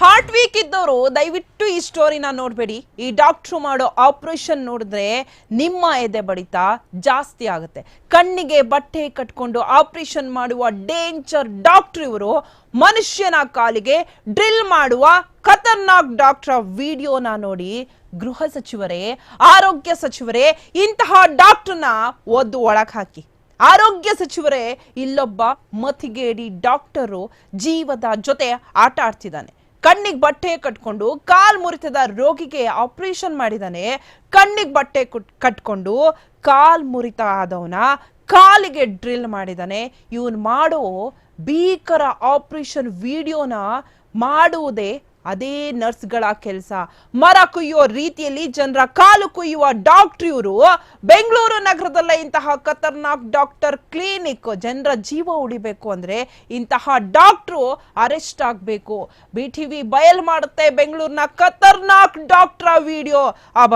Heart weak ಇದ್ದವರು ದಯವಿಟ್ಟು ಈ ಸ್ಟೋರಿನ ನೋಡಬೇಡಿ. ಈ ಡಾಕ್ಟ್ರು ಮಾಡೋ ಆಪರೇಷನ್ ನೋಡಿದ್ರೆ ನಿಮ್ಮ ಎದೆ ಬಡಿತ ಜಾಸ್ತಿ ಆಗುತ್ತೆ. ಕಣ್ಣಿಗೆ ಬಟ್ಟೆ ಕಟ್ಕೊಂಡು ಆಪರೇಷನ್ ಮಾಡುವ ಡೇಂಜರ್ ಡಾಕ್ಟ್ರ್ ಇವರು, ಮನುಷ್ಯನ ಕಾಲಿಗೆ ಡ್ರಿಲ್ ಮಾಡುವ ಖತರ್ನಾಕ್ ಡಾಕ್ಟರ್ ವಿಡಿಯೋನ ನೋಡಿ ಗೃಹ ಸಚಿವರೇ, ಆರೋಗ್ಯ ಸಚಿವರೇ, ಇಂತಹ ಡಾಕ್ಟರ್ನ ಒದ್ದು ಒಳಗೆ ಹಾಕಿ. ಆರೋಗ್ಯ ಸಚಿವರೇ, ಇಲ್ಲೊಬ್ಬ ಮತಿಗೇಡಿ ಡಾಕ್ಟರು ಜೀವದ ಜೊತೆ ಆಟ ಆಡ್ತಿದ್ದಾನೆ. ಕಣ್ಣಿಗೆ ಬಟ್ಟೆ ಕಟ್ಕೊಂಡು ಕಾಲ್ ಮುರಿತದ ರೋಗಿಗೆ ಆಪರೇಷನ್ ಮಾಡಿದಾನೆ. ಕಣ್ಣಿಗೆ ಬಟ್ಟೆ ಕುಟ್- ಕಟ್ಕೊಂಡು ಕಾಲ್ ಮುರಿತ ಆದವನ ಕಾಲಿಗೆ ಡ್ರಿಲ್ ಮಾಡಿದಾನೆ. ಇವನ್ ಮಾಡೋ ಭೀಕರ ಆಪರೇಷನ್ ವಿಡಿಯೋನ ಮಾಡುವುದೇ ಅದೇ ನರ್ಸ್ಗಳ ಕೆಲಸ. ಮರ ಕುಯ್ಯೋ ರೀತಿಯಲ್ಲಿ ಜನರ ಕಾಲು ಕುಯ್ಯುವ ಡಾಕ್ಟರ್ ಇವರು. ಬೆಂಗಳೂರು ನಗರದಲ್ಲೇ ಇಂತಹ ಖತರ್ನಾಕ್ ಡಾಕ್ಟರ್ ಕ್ಲಿನಿಕ್ ಜನರ ಜೀವ ಉಳಿಬೇಕು ಅಂದ್ರೆ ಇಂತಹ ಡಾಕ್ಟ್ರು ಅರೆಸ್ಟ್ ಆಗ್ಬೇಕು. ಬಿ ಟಿವಿ ಬಯಲ್ ಮಾಡುತ್ತೆ ಬೆಂಗಳೂರಿನ ಖತರ್ನಾಕ್ ಡಾಕ್ಟರ್ ವಿಡಿಯೋ.